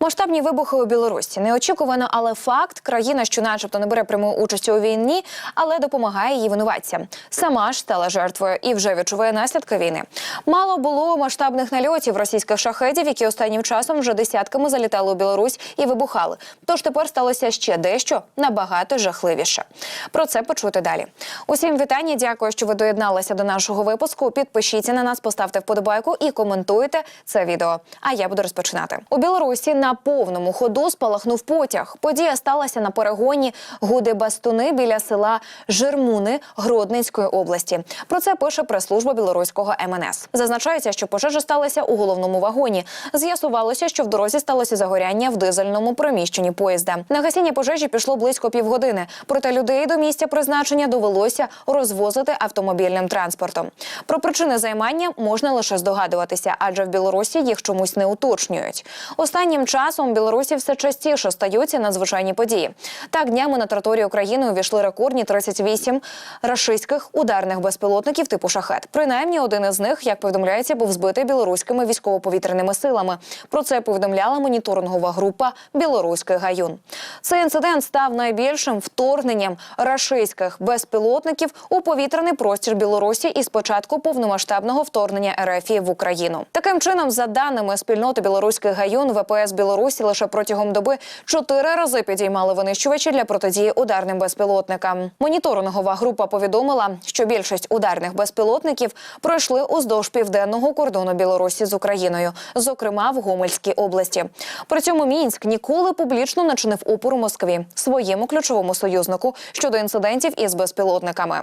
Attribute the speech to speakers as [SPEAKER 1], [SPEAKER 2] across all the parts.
[SPEAKER 1] Масштабні вибухи у Білорусі неочікувано, але факт країна, що, начебто, не бере прямої участі у війні, але допомагає її винуватцям. Сама ж стала жертвою і вже відчуває наслідки війни. Мало було масштабних нальотів російських шахедів, які останнім часом вже десятками залітали у Білорусь і вибухали. Тож тепер сталося ще дещо набагато жахливіше. Про це почути далі. Усім вітання. Дякую, що ви доєдналися до нашого випуску. Підпишіться на нас, поставте вподобайку і коментуйте це відео. А я буду розпочинати у Білорусі. На повному ходу спалахнув потяг. Подія сталася на перегоні Гуди Бастуни біля села Жермуни Гродненської області. Про це пише прес-служба білоруського МНС. Зазначається, що пожежа сталася у головному вагоні. З'ясувалося, що в дорозі сталося загоряння в дизельному приміщенні поїзда. На гасіння пожежі пішло близько півгодини. Проте людей до місця призначення довелося розвозити автомобільним транспортом. Про причини займання можна лише здогадуватися, адже в Білорусі їх чомусь не уточнюють. Останнім часом у Білорусі все частіше стаються надзвичайні події. Так днями на територію України увійшли рекордні 38 рашистських ударних безпілотників типу шахет. Принаймні, один із них, як повідомляється, був збитий білоруськими військово-повітряними силами. Про це повідомляла моніторингова група Білоруський гаюн. Цей інцидент став найбільшим вторгненням рашистських безпілотників у повітряний простір Білорусі із початку повномасштабного вторгнення РФ в Україну. Таким чином, за даними спільноти білоруських гаюн, ВПС Білорусі лише протягом доби чотири рази підіймали винищувачі для протидії ударним безпілотникам. Моніторингова група повідомила, що більшість ударних безпілотників пройшли уздовж південного кордону Білорусі з Україною, зокрема в Гомельській області. При цьому мінськ ніколи публічно не чинив опору Москві своєму ключовому союзнику щодо інцидентів із безпілотниками.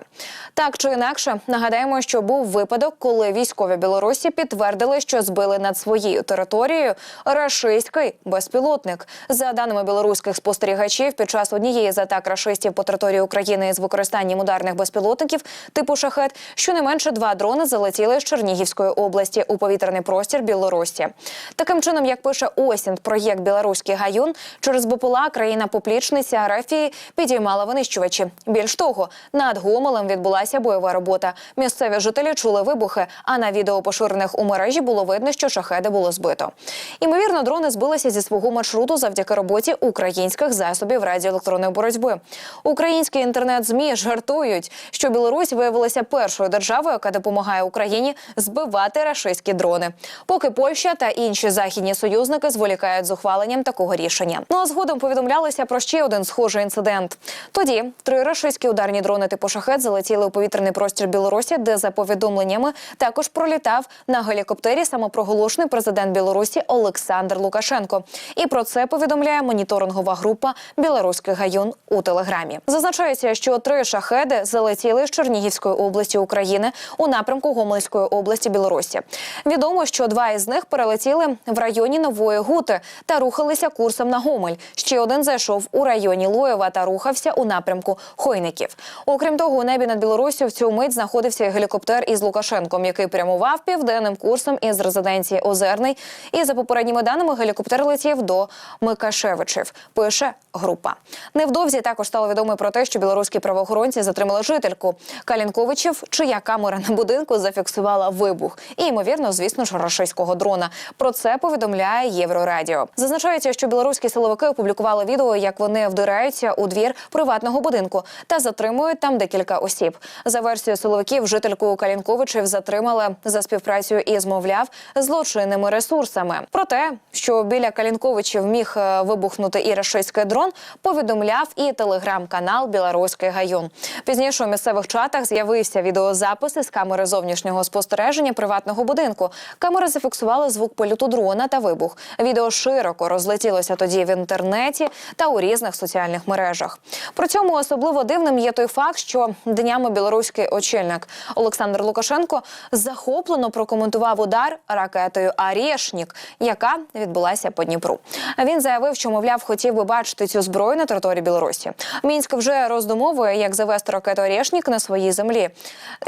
[SPEAKER 1] Так чи інакше, нагадаємо, що був випадок, коли військові Білорусі підтвердили, що збили над своєю територією рашистський безпілотник. За даними білоруських спостерігачів, під час однієї з атак рашистів по території України з використанням ударних безпілотників типу шахет, щонайменше два дрони залетіли з Чернігівської області у повітряний простір Білорусі. Таким чином, як пише Осінт, проєкт Білоруський гаюн через БПЛА країна поплічниця Арафії підіймала винищувачі. Більш того, над Гомелем відбулася бойова робота. Місцеві жителі чули вибухи. А на відео поширених у мережі було видно, що шахеди було збито. Імовірно, дрони збилися зі свого маршруту завдяки роботі українських засобів радіоелектронної боротьби. Українські інтернет-змі жартують, що Білорусь виявилася першою державою, яка допомагає Україні збивати рашистські дрони. Поки Польща та інші західні союзники зволікають з ухваленням такого рішення. Ну а згодом повідомлялося про ще один схожий інцидент. Тоді три рашистські ударні дрони типу шахет залетіли у повітряний простір Білорусі, де за повідомленнями також пролітав на гелікоптері самопроголошений президент Білорусі Олександр Лукашенко. І про це повідомляє моніторингова група Білоруський гаюн у телеграмі. Зазначається, що три шахеди залетіли з Чернігівської області України у напрямку Гомельської області Білорусі. Відомо, що два із них перелетіли в районі Нової Гути та рухалися курсом на Гомель. Ще один зайшов у районі Лоєва та рухався у напрямку Хойників. Окрім того, у небі над Білоруссю в цю мить знаходився гелікоптер із Лукашенком, який прямував південним курсом із резиденції Озерний. І за попередніми даними гелікоптер летів до Микашевичів. Пише група. Невдовзі також стало відомо про те, що білоруські правоохоронці затримали жительку Калінковичів, чия камера на будинку зафіксувала вибух. І ймовірно, звісно ж, рашистського дрона. Про це повідомляє Єврорадіо. Зазначається, що білоруські силовики опублікували відео, як вони вдираються у двір приватного будинку та затримують там декілька осіб. За версією силовиків, жительку Калінковичів затримали за співпрацею із, мовляв, злочинними ресурсами. Про те, що біля Калінковичів міг е, вибухнути і рашистський дрон, повідомляв і телеграм-канал Білоруський гаюн. Пізніше у місцевих чатах з'явився відеозапис із камери зовнішнього спостереження приватного будинку. Камери зафіксували звук польоту дрона та вибух. Відео широко розлетілося тоді в інтернеті та у різних соціальних мережах. При цьому особливо дивним є той факт, що днями білоруський очільник Олександр Лукашенко захоплено прокоментував удар ракетою Арєшнік, яка відбулася по Дніпру. Він заявив, що мовляв хотів би бачити цю зброю на території Білорусі. Мінськ вже роздумовує, як завести ракету Арєшнік на своїй землі.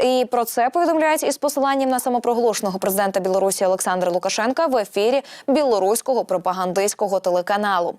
[SPEAKER 1] І про це повідомляють із посиланням на самопроголошеного президента Білорусі Олександра Лукашенка в ефірі білоруського пропагандистського телеканалу.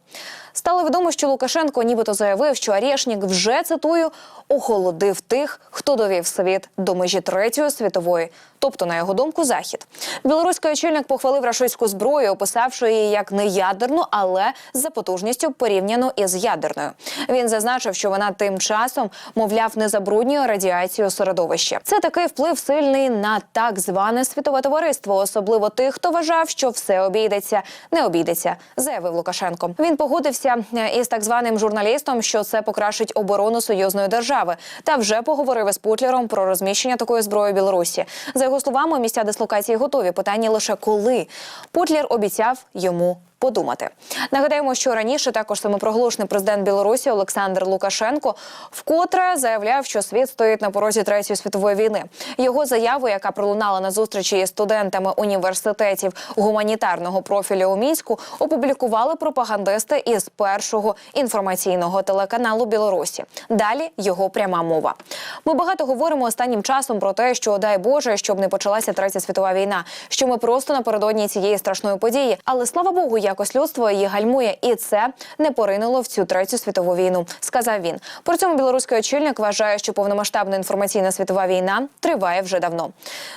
[SPEAKER 1] Стало відомо, що Лукашенко нібито заявив, що Арєшнік вже цитую охолодив тих, хто довів світ до межі третьої світової тобто, на його думку, захід. Білоруський очільник похвалив рашистську зброю, описавши її як не ядерну, але за потужністю порівняно із ядерною. Він зазначив, що вона тим часом, мовляв, не забруднює радіацію середовище. Це такий вплив сильний на так зване світове товариство, особливо тих, хто вважав, що все обійдеться, не обійдеться, заявив Лукашенко. Він погодився е, із так званим журналістом, що це покращить оборону союзної держави, та вже поговорив із Путлером про розміщення такої зброї в Білорусі. За його словами, місця дислокації готові. Питання лише коли. Путлер обіцяв йому подумати. Нагадаємо, що раніше також самопроголошений президент Білорусі Олександр Лукашенко вкотре заявляв, що світ стоїть на порозі третьої світової війни. Його заяву, яка пролунала на зустрічі із студентами університетів гуманітарного профілю у мінську, опублікували пропагандисти із першого інформаційного телеканалу Білорусі. Далі його пряма мова. Ми багато говоримо останнім часом про те, що дай Боже, щоб не почалася третя світова війна, що ми просто напередодні цієї страшної події. Але слава Богу, якось людство її гальмує, і це не поринуло в цю третю світову війну. Сказав він. При цьому білоруський очільник вважає, що повномасштабна інформаційна світова війна триває вже давно.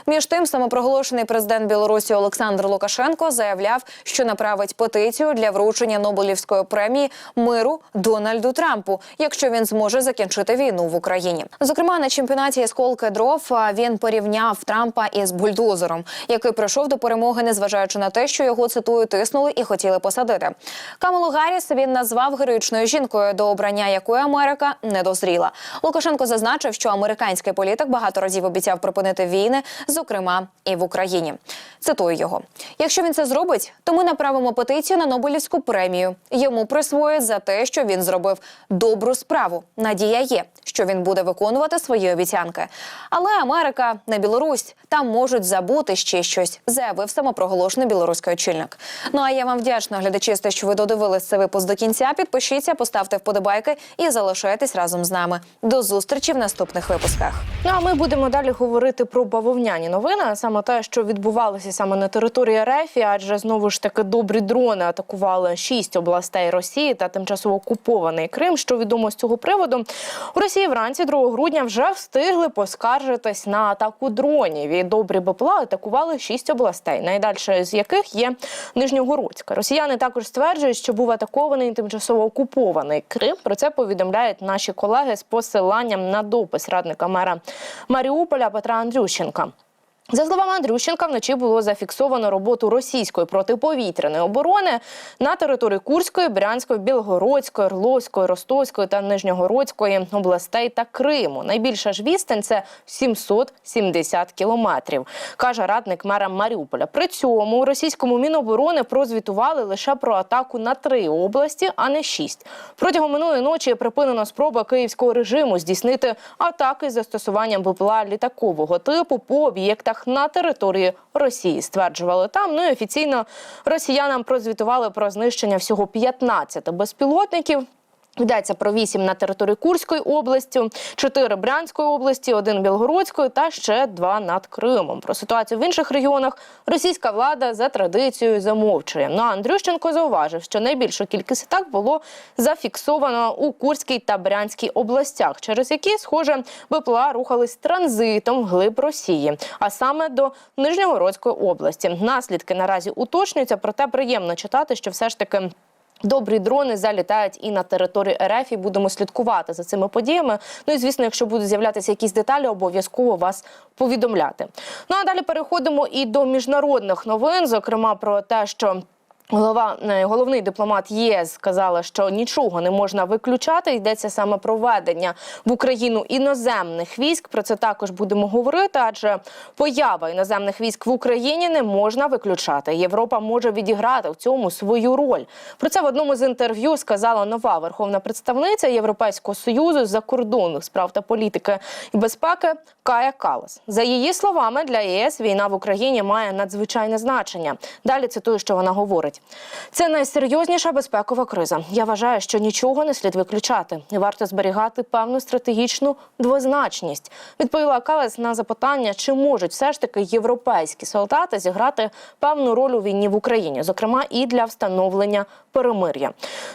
[SPEAKER 1] Між тим, самопроголошений президент Білорусі Олександр Лукашенко заявляв, що направить петицію для вручення Нобелівської премії миру Дональду Трампу, якщо він зможе закінчити війну в Україні. Зокрема, на чемпіонаті з дров він порівняв Трампа із бульдозером, який прийшов до перемоги, незважаючи на те, що його цитую тиснули і хотіли посадити. Камалу Гарріс він назвав героїчною жінкою, до обрання якої Америка не дозріла. Лукашенко зазначив, що американський політик багато разів обіцяв припинити війни, зокрема і в Україні. Цитую його: якщо він це зробить, то ми направимо петицію на Нобелівську премію. Йому присвоять за те, що він зробив добру справу. Надія є, що він буде виконувати свої обіцянки. Але Америка не Білорусь, там можуть забути ще щось, заявив самопроголошений білоруський очільник. Ну а я вам вдячна, глядачі, за те, що ви додивились цей випуск до кінця. Підпишіться, поставте вподобайки і залишайтесь разом з нами. До зустрічі в наступних випусках.
[SPEAKER 2] Ну а ми будемо далі говорити про бавовняні новини, а саме те, що відбувалося саме на території РФ, адже знову ж таки добрі дрони атакували шість областей Росії та тимчасово окупований Крим. Що відомо з цього приводу у Росії вранці 2 грудня вже встигли поскаржитись на атаку дронів. І добрі БПЛА атакували шість областей, найдальше з яких є Нижньогородська. Росіяни також стверджують, що був атакований тимчасово окупований Крим. Про це повідомляють наші колеги з посиланням на допис радника мера Маріуполя Петра Андрющенка. За словами Андрющенка, вночі було зафіксовано роботу російської протиповітряної оборони на території Курської, Брянської, Білгородської, Орловської, Ростовської та Нижньогородської областей та Криму. Найбільша ж відстань це 770 кілометрів, каже радник мера Маріуполя. При цьому російському міноборони прозвітували лише про атаку на три області, а не шість. Протягом минулої ночі припинено спроба київського режиму здійснити атаки з застосуванням БПЛА літакового типу по об'єктах на території Росії. Стверджували там. Ну і офіційно росіянам прозвітували про знищення всього 15 безпілотників. Йдеться про вісім на території Курської області, чотири Брянської області, один Білгородської та ще два над Кримом. Про ситуацію в інших регіонах російська влада за традицією замовчує. Ну а Андрющенко зауважив, що найбільшу кількість атак було зафіксовано у Курській та Брянській областях, через які, схоже, БПЛА рухались транзитом вглиб Росії, а саме до Нижньогородської області. Наслідки наразі уточнюються, проте приємно читати, що все ж таки. Добрі дрони залітають і на територію РФ, і будемо слідкувати за цими подіями. Ну і звісно, якщо будуть з'являтися якісь деталі, обов'язково вас повідомляти. Ну а далі переходимо і до міжнародних новин, зокрема про те, що. Голова е, головний дипломат ЄС сказала, що нічого не можна виключати. Йдеться саме про введення в Україну іноземних військ. Про це також будемо говорити, адже поява іноземних військ в Україні не можна виключати. Європа може відіграти в цьому свою роль. Про це в одному з інтерв'ю сказала нова верховна представниця Європейського союзу з закордонних справ та політики і безпеки Кая Калас. За її словами, для ЄС війна в Україні має надзвичайне значення. Далі цитую, що вона говорить. Це найсерйозніша безпекова криза. Я вважаю, що нічого не слід виключати, і варто зберігати певну стратегічну двозначність. Відповіла Калес на запитання, чи можуть все ж таки європейські солдати зіграти певну роль у війні в Україні, зокрема і для встановлення перемир'я.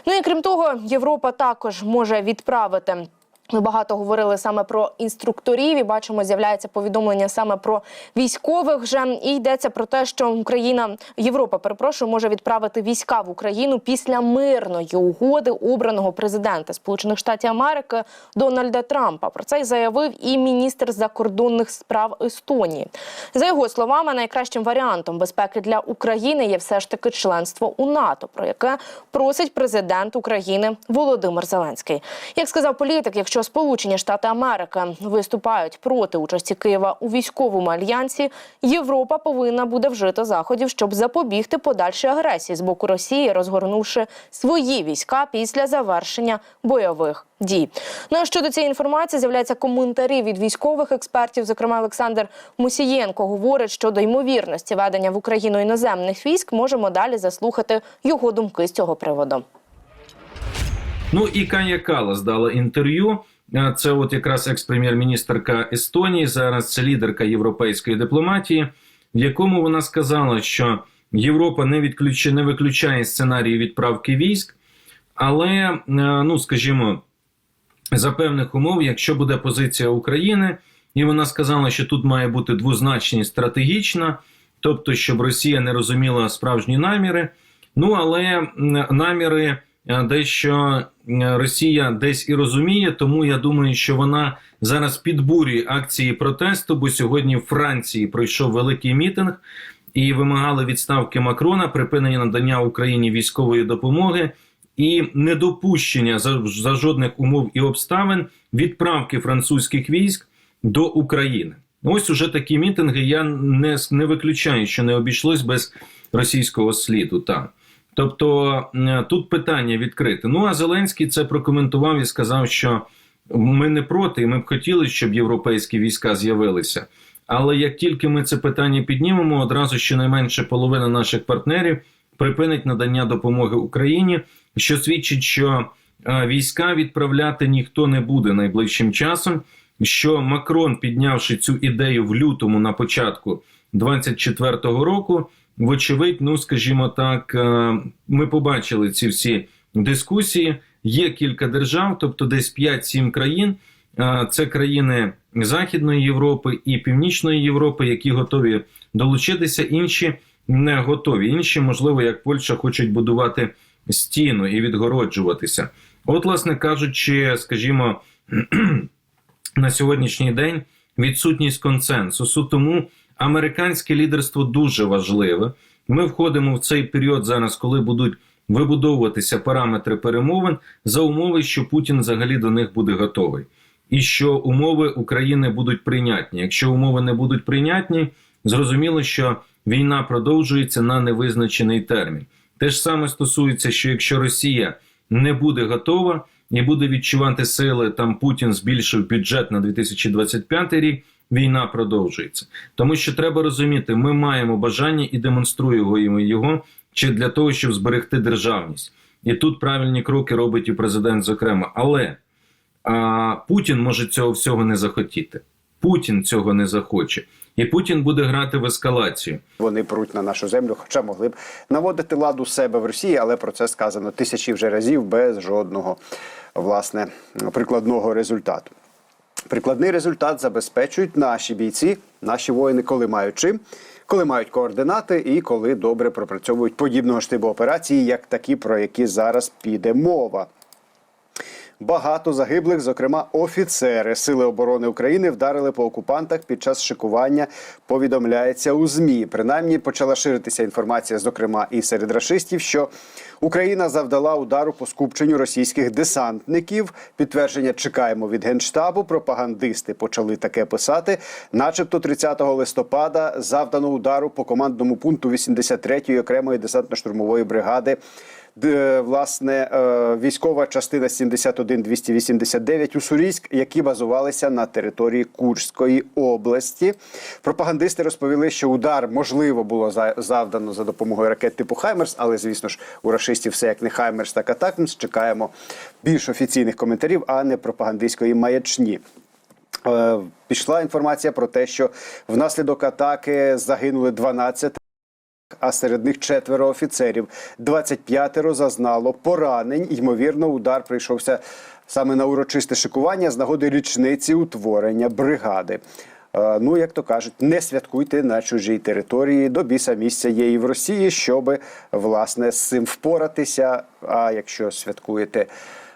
[SPEAKER 2] Ну і крім того, Європа також може відправити. Ми багато говорили саме про інструкторів і бачимо, з'являється повідомлення саме про військових. Вже і йдеться про те, що Україна, Європа, перепрошую, може відправити війська в Україну після мирної угоди обраного президента Сполучених Штатів Америки Дональда Трампа. Про це й заявив і міністр закордонних справ Естонії. За його словами, найкращим варіантом безпеки для України є все ж таки членство у НАТО, про яке просить президент України Володимир Зеленський. Як сказав політик, якщо Сполучені Штати Америки виступають проти участі Києва у військовому альянсі, Європа повинна буде вжити заходів, щоб запобігти подальшій агресії з боку Росії, розгорнувши свої війська після завершення бойових дій. Ну а щодо цієї інформації з'являються коментарі від військових експертів. Зокрема, Олександр Мусієнко говорить, що до ймовірності ведення в Україну іноземних військ можемо далі заслухати його думки з цього приводу.
[SPEAKER 3] Ну і Каня Калас дала інтерв'ю. Е, Це от якраз екс-прем'єр-міністерка Естонії, зараз це лідерка європейської дипломатії, в якому вона сказала, що Європа не відключає, не виключає сценарії відправки військ, але, е, ну скажімо, за певних умов, якщо буде позиція України, і вона сказала, що тут має бути двозначність стратегічна, тобто, щоб Росія не розуміла справжні наміри. Ну але наміри дещо е, Росія десь і розуміє, тому я думаю, що вона зараз підбурює акції протесту, бо сьогодні в Франції пройшов великий мітинг і вимагали відставки Макрона, припинення надання Україні військової допомоги і недопущення за, за жодних умов і обставин відправки французьких військ до України. Ось уже такі мітинги. Я не, не виключаю, що не обійшлось без російського сліду. Так. Тобто тут питання відкрите. Ну а Зеленський це прокоментував і сказав, що ми не проти, і ми б хотіли, щоб європейські війська з'явилися. Але як тільки ми це питання піднімемо, одразу щонайменше половина наших партнерів припинить надання допомоги Україні, що свідчить, що е, війська відправляти ніхто не буде найближчим часом. Що Макрон, піднявши цю ідею в лютому на початку 24-го року, вочевидь, ну скажімо так, е, ми побачили ці всі дискусії. Є кілька держав, тобто десь 5-7 країн. Е, Це країни Західної Європи і Північної Європи, які готові долучитися. Інші не готові. Інші, можливо, як Польща, хочуть будувати стіну і відгороджуватися. От, власне кажучи, скажімо, на сьогоднішній день відсутність консенсусу. Тому американське лідерство дуже важливе. Ми входимо в цей період зараз, коли будуть вибудовуватися параметри перемовин за умови, що Путін взагалі до них буде готовий, і що умови України будуть прийнятні. Якщо умови не будуть прийнятні, зрозуміло, що війна продовжується на невизначений термін. Те ж саме стосується, що якщо Росія не буде готова і буде відчувати сили, там Путін збільшив бюджет на 2025 рік. Війна продовжується, тому що треба розуміти, ми маємо бажання і демонструємо його чи для того, щоб зберегти державність, і тут правильні кроки робить і президент, зокрема. Але а, Путін може цього всього не захотіти. Путін цього не захоче, і Путін буде грати в ескалацію.
[SPEAKER 4] Вони пруть на нашу землю, хоча могли б наводити ладу себе в Росії, але про це сказано тисячі вже разів без жодного власне прикладного результату. Прикладний результат забезпечують наші бійці, наші воїни, коли мають чим, коли мають координати і коли добре пропрацьовують подібного ж типу операції, як такі, про які зараз піде мова. Багато загиблих, зокрема офіцери Сили оборони України, вдарили по окупантах під час шикування. Повідомляється у змі. Принаймні почала ширитися інформація, зокрема і серед рашистів, що Україна завдала удару по скупченню російських десантників. Підтвердження чекаємо від генштабу. Пропагандисти почали таке писати. Начебто, 30 листопада завдано удару по командному пункту 83-ї окремої десантно-штурмової бригади власне е, військова частина 71-289 у Сурійськ, які базувалися на території Курської області. Пропагандисти розповіли, що удар можливо було за- завдано за допомогою ракет типу Хаймерс, але звісно ж у рашистів все як не Хаймерс, так Атакмс. Чекаємо більш офіційних коментарів, а не пропагандистської маячні. Е, Пішла інформація про те, що внаслідок атаки загинули 12 а серед них четверо офіцерів. 25 зазнало поранень. Ймовірно, удар прийшовся саме на урочисте шикування з нагоди річниці утворення бригади. Е, Ну, як то кажуть, не святкуйте на чужій території. До біса місця є і в Росії, щоб власне з цим впоратися. А якщо святкуєте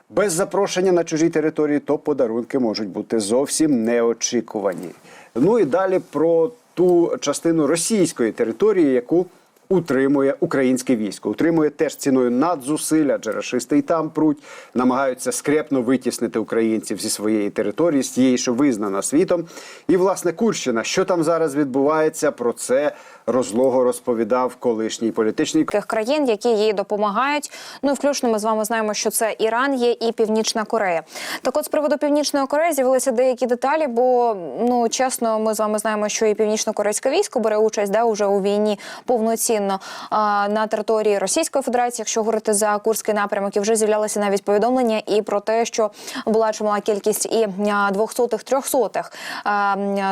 [SPEAKER 4] без запрошення на чужій території, то подарунки можуть бути зовсім неочікувані. Ну і далі про ту частину російської території, яку утримує українське військо. Утримує теж ціною надзусиль, адже рашисти і там пруть, намагаються скрепно витіснити українців зі своєї території, з тієї, що визнана світом. І власне Курщина, що там зараз відбувається, про це розлого розповідав колишній політичний
[SPEAKER 1] Таких країн, які їй допомагають. Ну і включно ми з вами знаємо, що це Іран є і Північна Корея. Так, от з приводу Північної Кореї з'явилися деякі деталі, бо ну чесно, ми з вами знаємо, що і північно-корейське військо бере участь да уже у війні повноцінно а, на території Російської Федерації. Якщо говорити за Курський напрямок, і вже з'являлися навіть повідомлення і про те, що була чимала кількість і двохсотих трьохсотих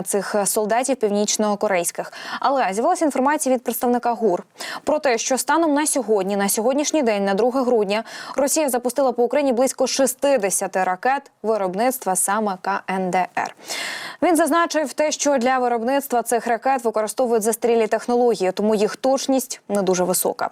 [SPEAKER 1] цих солдатів північно-корейських. Але з'явилася інформація від представника ГУР про те, що станом на сьогодні, на сьогоднішній день, на 2 грудня, Росія запустила по Україні близько 60 ракет виробництва саме КНДР. Він зазначив те, що для виробництва цих ракет використовують застарілі технології, тому їх точність не дуже висока.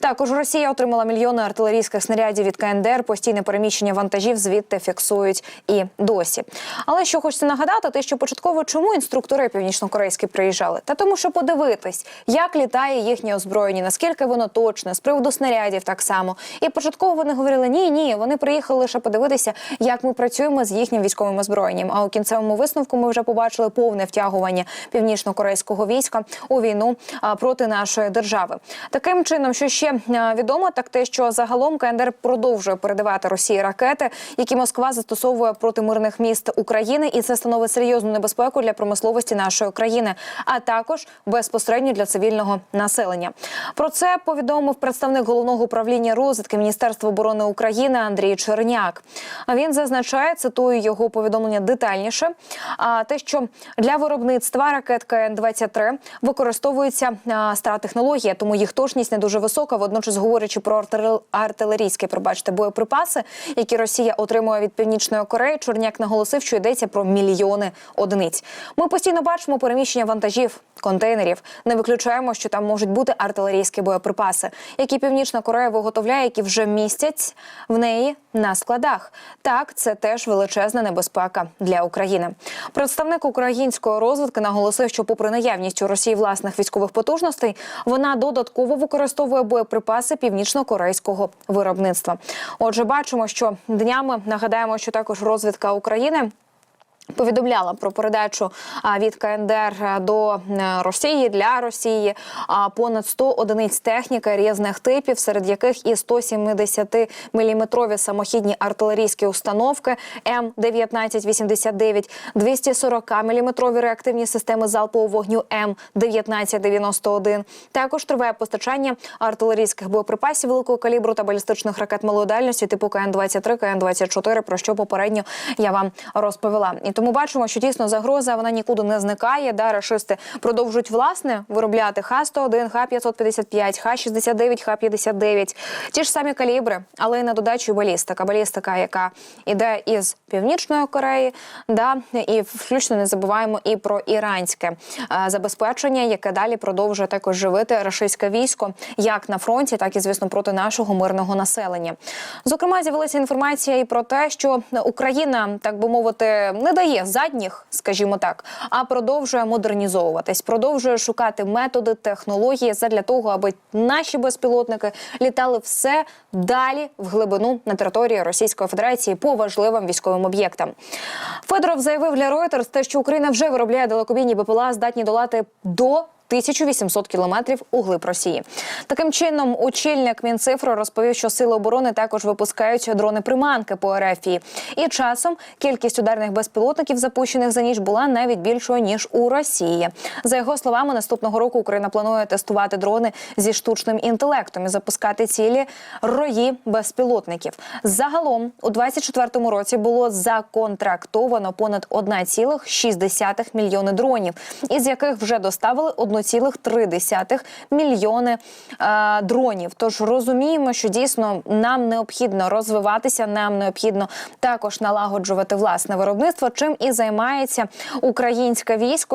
[SPEAKER 1] Також Росія отримала мільйони артилерійських снарядів від КНДР. Постійне переміщення вантажів звідти фіксують і досі. Але що хочеться нагадати, те, що початково чому інструктори північнокорейські приїжджали? Та тому, що подивитись, як літає їхнє озброєння, наскільки воно точне, з приводу снарядів так само. І початково вони говорили: ні, ні, вони приїхали лише подивитися, як ми працюємо з їхнім військовим озброєнням. А у кінцевому висновку ми вже побачили повне втягування північно-корейського війська у війну проти нашої держави. Таким чином, що ще відомо, так те, що загалом КНДР продовжує передавати Росії ракети, які Москва застосовує проти мирних міст України, і це становить серйозну небезпеку для промисловості нашої країни, а також безпосередньо для цивільного населення. Про це повідомив представник головного управління розвідки Міністерства оборони України Андрій Черняк. Він зазначає, цитую його повідомлення детальніше. А те, що для виробництва ракет КН-23 використовується а, стара технологія, тому їх точність не дуже висока. Водночас, говорячи про артил- артилерійські, пробачте, боєприпаси, які Росія отримує від північної Кореї, Чорняк наголосив, що йдеться про мільйони одиниць. Ми постійно бачимо переміщення вантажів, контейнерів. Не виключаємо, що там можуть бути артилерійські боєприпаси, які Північна Корея виготовляє, які вже містять в неї на складах. Так, це теж величезна небезпека для України. Представник української розвідки наголосив, що, попри наявність у Росії власних військових потужностей, вона додатково використовує боєприпаси північно-корейського виробництва. Отже, бачимо, що днями нагадаємо, що також розвідка України. Повідомляла про передачу від КНДР до е, Росії для Росії понад 100 одиниць техніки різних типів, серед яких і 170 міліметрові самохідні артилерійські установки М1989, 240 міліметрові реактивні системи залпового вогню М1991. Також триває постачання артилерійських боєприпасів великого калібру та балістичних ракет малої дальності типу КН-23, КН-24, про що попередньо я вам розповіла. І тому бачимо, що дійсно загроза вона нікуди не зникає. Да, рашисти продовжують власне виробляти Х-101, Х-555, Х-69, Х-59. Ті ж самі калібри, але й на додачу балістика. Балістика, яка іде із Північної Кореї, да, і включно не забуваємо і про іранське е, забезпечення, яке далі продовжує також живити рашистське військо, як на фронті, так і звісно проти нашого мирного населення. Зокрема, з'явилася інформація і про те, що Україна, так би мовити, не дає задніх, скажімо так, а продовжує модернізовуватись, продовжує шукати методи, технології задля того, аби наші безпілотники літали все далі в глибину на території Російської Федерації по важливим військовим об'єктам. Федоров заявив для Reuters те, що Україна вже виробляє далекобійні БПЛА, здатні долати до 1800 кілометрів у глиб Росії. Таким чином, очільник Мінцифру розповів, що сили оборони також випускають дрони-приманки по РФі. І часом кількість ударних безпілотників, запущених за ніч, була навіть більшою ніж у Росії. За його словами, наступного року Україна планує тестувати дрони зі штучним інтелектом і запускати цілі рої безпілотників. Загалом у 2024 році було законтрактовано понад 1,6 мільйони дронів, із яких вже доставили 1 1,3 мільйони е, дронів. Тож розуміємо, що дійсно нам необхідно розвиватися, нам необхідно також налагоджувати власне виробництво, чим і займається українське військо.